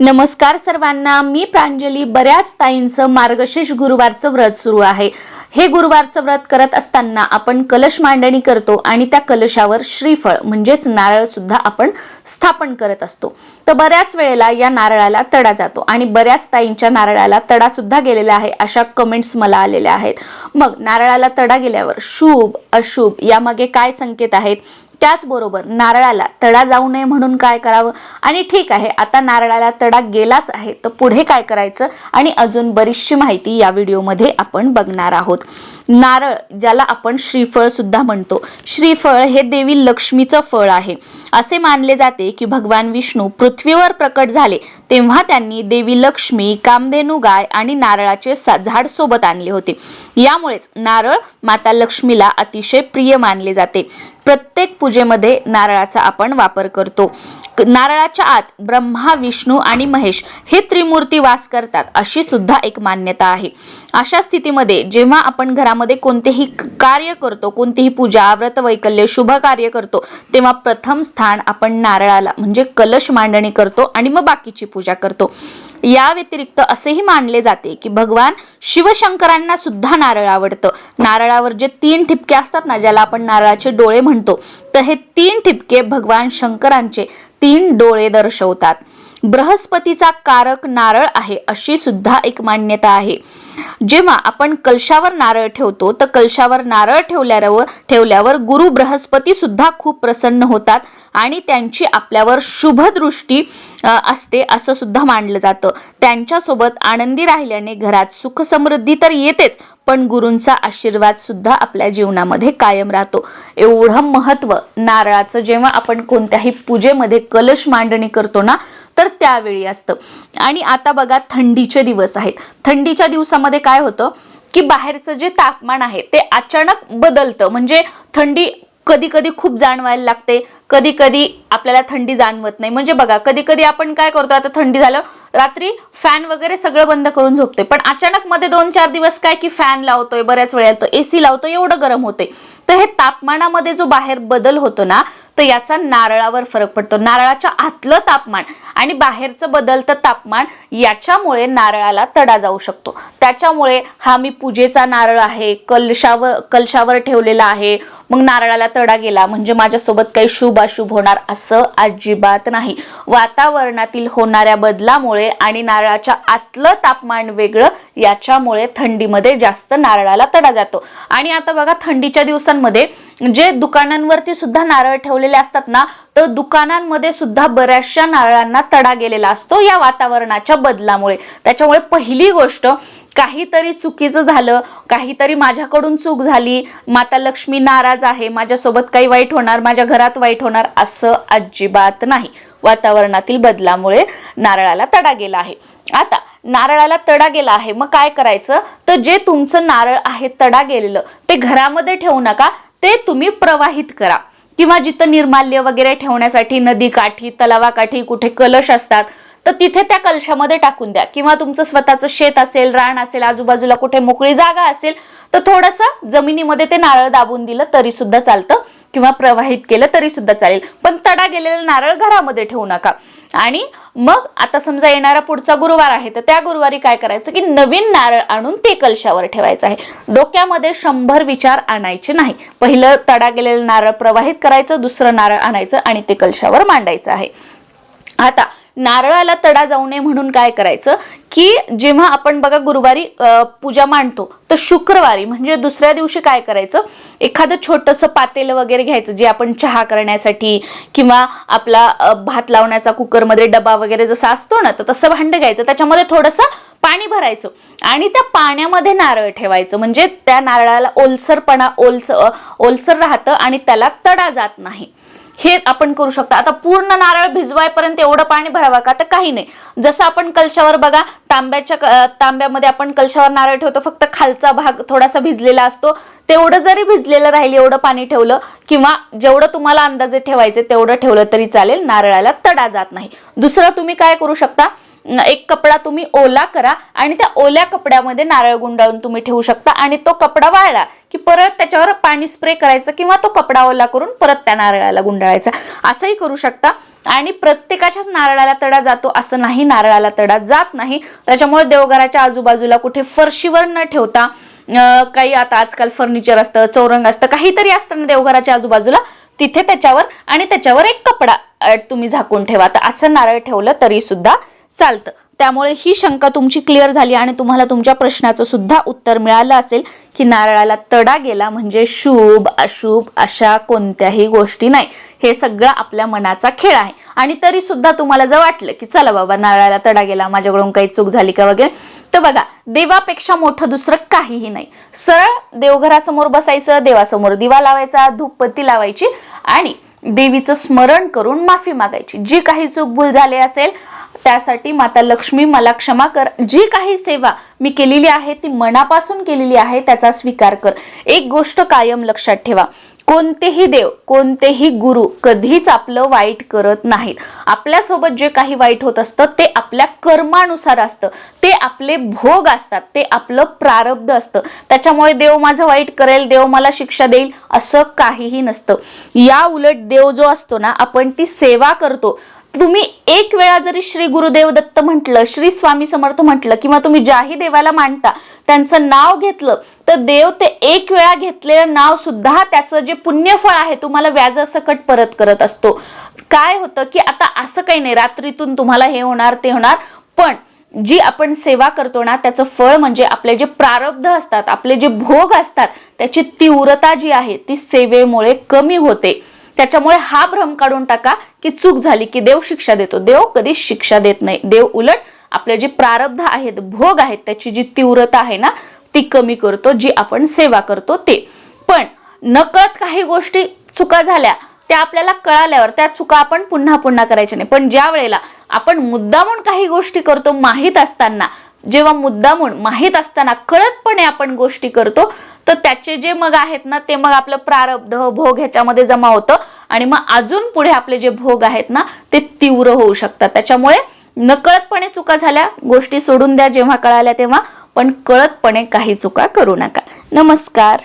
नमस्कार सर्वांना मी प्रांजली. बऱ्याच ताईंचं मार्गशीर्ष गुरुवारचं व्रत सुरू आहे. हे गुरुवारचं व्रत करत असताना आपण कलश मांडणी करतो आणि त्या कलशावर श्रीफळ म्हणजेच नारळ सुद्धा आपण स्थापन करत असतो. तर बऱ्याच वेळेला या नारळाला तडा जातो आणि बऱ्याच ताईंच्या नारळाला तडा सुद्धा गेलेला आहे अशा कमेंट्स मला आलेल्या आहेत. मग नारळाला तडा गेल्यावर शुभ अशुभ यामागे काय संकेत आहेत? त्याचबरोबर नारळाला तडा जाऊ नये म्हणून काय करावं? आणि ठीक आहे आता नारळाला तडा गेलाच आहे तर पुढे काय करायचं? आणि अजून बरीचशी माहिती या व्हिडिओमध्ये आपण बघणार आहोत. नारळ ज्याला आपण श्रीफळ सुद्धा म्हणतो. श्रीफळ हे देवी लक्ष्मीचं फळ आहे. असे मानले जाते की भगवान विष्णू पृथ्वीवर प्रकट झाले तेव्हा त्यांनी देवी लक्ष्मी कामधेनू गाय आणि नारळाचे सा- झाड सोबत आणले होते. यामुळेच नारळ माता लक्ष्मीला अतिशय प्रिय मानले जाते. प्रत्येक पूजेमध्ये नारळाचा आपण वापर करतो. नारळाच्या आत ब्रह्मा विष्णू आणि महेश हे त्रिमूर्ती वास करतात अशी सुद्धा एक मान्यता आहे. अशा स्थितीमध्ये जेव्हा आपण घरामध्ये कोणतेही कार्य करतो कोणतीही पूजा व्रत वैकल्य शुभ कार्य करतो तेव्हा प्रथम स्थान आपण नारळाला म्हणजे कलश मांडणी करतो आणि मग बाकीची पूजा करतो. या व्यतिरिक्त असेही मानले जाते की भगवान शिवशंकरांना सुद्धा नारळ आवडतं. नारळावर जे तीन ठिपके असतात ना ज्याला आपण नारळाचे डोळे म्हणतो तर हे तीन ठिपके भगवान शंकरांचे तीन डोळे दर्शवतात. बृहस्पतीचा कारक नारळ आहे अशी सुद्धा एक मान्यता आहे. जेव्हा आपण कलशावर नारळ ठेवतो तर कलशावर नारळ ठेवल्यावर ठेवल्यावर गुरु बृहस्पती सुद्धा खूप प्रसन्न होतात आणि त्यांची आपल्यावर शुभ दृष्टी असते असं सुद्धा मानलं जातं. त्यांच्यासोबत आनंदी राहिल्याने घरात सुख समृद्धी तर येतेच पण गुरूंचा आशीर्वाद सुद्धा आपल्या जीवनामध्ये कायम राहतो. एवढं महत्त्व नारळाचं जेव्हा आपण कोणत्याही पूजेमध्ये कलश मांडणी करतो ना तर त्यावेळी असतं. आणि आता बघा थंडीचे दिवस आहेत. थंडीच्या दिवसामध्ये काय होतं की बाहेरचं जे तापमान आहे ते अचानक बदलतं. म्हणजे थंडी कधी कधी खूप जाणवायला लागते. कधी कधी आपल्याला थंडी जाणवत नाही. म्हणजे बघा कधी कधी आपण काय करतो आता थंडी झालं रात्री फॅन वगैरे सगळं बंद करून झोपते पण अचानक मध्ये दोन चार दिवस काय की फॅन लावतोय बऱ्याच वेळेला तर एसी लावतो एवढं गरम होते तर हे तापमानामध्ये जो बाहेर बदल होतो ना तर याचा नारळावर फरक पडतो. नारळाच्या आतलं तापमान आणि बाहेरचं बदलतं तापमान याच्यामुळे नारळाला तडा जाऊ शकतो. त्याच्यामुळे हा मी पूजेचा नारळ आहे कलशावर कलशावर ठेवलेला आहे. मग नारळाला तडा गेला म्हणजे माझ्यासोबत काही शुभ अशुभ होणार असं अजिबात नाही. वातावरणातील होणाऱ्या बदलामुळे आणि नारळाच्या आतलं तापमान वेगळं याच्यामुळे थंडीमध्ये जास्त नारळाला तडा जातो. आणि आता बघा थंडीच्या दिवसांमध्ये जे दुकानांवरती सुद्धा नारळ ठेवलेले असतात ना तर दुकानांमध्ये सुद्धा बऱ्याचशा नारळांना तडा गेलेला असतो या वातावरणाच्या बदलामुळे. त्याच्यामुळे पहिली गोष्ट काहीतरी चुकीचं झालं काहीतरी माझ्याकडून चूक झाली माता लक्ष्मी नाराज आहे माझ्यासोबत काही वाईट होणार माझ्या घरात वाईट होणार असं अजिबात नाही. वातावरणातील बदलामुळे नारळाला तडा गेला आहे. आता नारळाला तडा गेला आहे मग काय करायचं? तर जे तुमचं नारळ आहे तडा गेलेलं ते घरामध्ये ठेवू नका ते तुम्ही प्रवाहित करा. किंवा जिथं निर्माल्य वगैरे ठेवण्यासाठी नदी काठी तलावाकाठी कुठे कलश असतात तर तिथे त्या कलशामध्ये टाकून द्या. किंवा तुमचं स्वतःचं शेत असेल रान असेल आजूबाजूला कुठे मोकळी जागा असेल तर थोडंसं जमिनीमध्ये ते नारळ दाबून दिलं तरी सुद्धा चालतं. किंवा प्रवाहित केलं तरी सुद्धा चालेल. पण तडा गेलेलं नारळ घरामध्ये ठेवू नका. आणि मग आता समजा येणारा पुढचा गुरुवार आहे तर त्या गुरुवारी काय करायचं की नवीन नारळ आणून ते कलशावर ठेवायचं आहे. डोक्यामध्ये शंभर विचार आणायचे नाही. पहिलं तडा गेलेलं नारळ प्रवाहित करायचं दुसरं नारळ आणायचं आणि ते कलशावर मांडायचं आहे. आता नारळाला तडा जाऊ नये म्हणून काय करायचं? की जेव्हा आपण बघा गुरुवारी पूजा मांडतो तर शुक्रवारी म्हणजे दुसऱ्या दिवशी काय करायचं? एखादं छोटंसं पातेलं वगैरे घ्यायचं जे आपण चहा करण्यासाठी किंवा आपला भात लावण्याचा कुकरमध्ये डबा वगैरे जसा असतो ना तर तसं भांडं घ्यायचं. त्याच्यामध्ये थोडंसं पाणी भरायचं आणि त्या पाण्यामध्ये नारळ ठेवायचं. म्हणजे त्या नारळाला ओलसरपणा ओलस ओलसर राहतं आणि त्याला तडा जात नाही. हे आपण करू शकता. आता पूर्ण नारळ भिजवायपर्यंत एवढं पाणी भरावं का? तर काही नाही. जसं आपण कलशावर बघा तांब्याच्या तांब्यामध्ये आपण कलशावर नारळ ठेवतो फक्त खालचा भाग थोडासा भिजलेला असतो. तेवढं जरी भिजलेलं राहील एवढं पाणी ठेवलं किंवा जेवढं तुम्हाला अंदाजे ठेवायचे तेवढं ठेवलं तरी चालेल नारळाला तडा जात नाही. दुसरं तुम्ही काय करू शकता? एक कपडा तुम्ही ओला करा आणि त्या ओल्या कपड्यामध्ये नारळ गुंडाळून तुम्ही ठेवू शकता आणि तो कपडा वाळला की परत त्याच्यावर पाणी स्प्रे करायचं किंवा तो कपडा ओला करून परत त्या नारळाला गुंडाळायचा. असंही करू शकता. आणि प्रत्येकाच्याच नारळाला तडा जातो असं नाही नारळाला तडा जात नाही. त्याच्यामुळे देवघराच्या आजूबाजूला कुठे फरशीवर न ठेवता काही आता आजकाल फर्निचर असतं चौरंग असतं काहीतरी असतं ना देवघराच्या आजूबाजूला. तिथे त्याच्यावर आणि त्याच्यावर एक कपडा तुम्ही झाकून ठेवा. तर असं नारळ ठेवलं तरी सुद्धा चालतं. त्यामुळे ही शंका तुमची क्लिअर झाली आणि तुम्हाला तुमच्या प्रश्नाचं सुद्धा उत्तर मिळालं असेल की नारळाला तडा गेला म्हणजे शुभ अशुभ अशा कोणत्याही गोष्टी नाही. हे सगळं आपल्या मनाचा खेळ आहे. आणि तरी सुद्धा तुम्हाला जर वाटलं की चला बाबा नारळाला तडा गेला माझ्याकडून काही चूक झाली का वगैरे तर बघा देवापेक्षा मोठं दुसरं काहीही नाही. सरळ देवघरासमोर बसायचं देवासमोर दिवा लावायचा धूपपत्ती लावायची आणि देवीचं स्मरण करून माफी मागायची. जी काही चूक भूल झाली असेल त्यासाठी माता लक्ष्मी मला क्षमा कर. जी काही सेवा मी केलेली आहे ती मनापासून केलेली आहे त्याचा स्वीकार कर. एक गोष्ट कायम लक्षात ठेवा. कोणतेही देव कोणतेही गुरु कधीच आपलं वाईट करत नाहीत. आपल्यासोबत जे काही वाईट होत असतं ते आपल्या कर्मानुसार असतं. ते आपले भोग असतात. ते आपलं प्रारब्ध असतं. त्याच्यामुळे देव माझं वाईट करेल देव मला शिक्षा देईल असं काहीही नसतं. या उलट देव जो असतो ना आपण ती सेवा करतो. तुम्ही एक वेळा जरी श्री गुरुदेव दत्त म्हटलं श्री स्वामी समर्थ म्हटलं किंवा तुम्ही ज्याही देवाला मानता त्यांचं नाव घेतलं तर देव ते एक वेळा घेतलेलं नाव सुद्धा त्याचं जे पुण्यफळ आहे तुम्हाला व्याजासकट परत करत असतो. काय होतं की आता असं काही नाही रात्रीतून तुम्हाला हे होणार ते होणार पण जी आपण सेवा करतो ना त्याचं फळ म्हणजे आपले जे प्रारब्ध असतात आपले जे भोग असतात त्याची तीव्रता जी आहे ती सेवेमुळे कमी होते. त्याच्यामुळे हा भ्रम काढून टाका की चूक झाली की देव शिक्षा देतो. देव कधीच शिक्षा देत नाही. देव उलट आपले जे प्रारब्ध आहेत भोग आहेत त्याची जी तीव्रता आहे ना ती कमी करतो जी आपण सेवा करतो ते. पण नकळत काही गोष्टी चुका झाल्या त्या आपल्याला कळाल्यावर त्या चुका आपण पुन्हा पुन्हा करायच्या नाही. पण ज्या वेळेला आपण मुद्दामून काही गोष्टी करतो माहीत असताना जेव्हा मुद्दामून माहीत असताना कळतपणे आपण गोष्टी करतो तर त्याचे जे मग आहेत ना ते मग आपलं प्रारब्ध भोग ह्याच्यामध्ये जमा होतं. आणि मग अजून पुढे आपले जे भोग आहेत ना ते तीव्र होऊ शकतात. त्याच्यामुळे नकळतपणे चुका झाल्या गोष्टी सोडून द्या जेव्हा कळाल्या तेव्हा पण कळतपणे काही चुका करू नका. नमस्कार.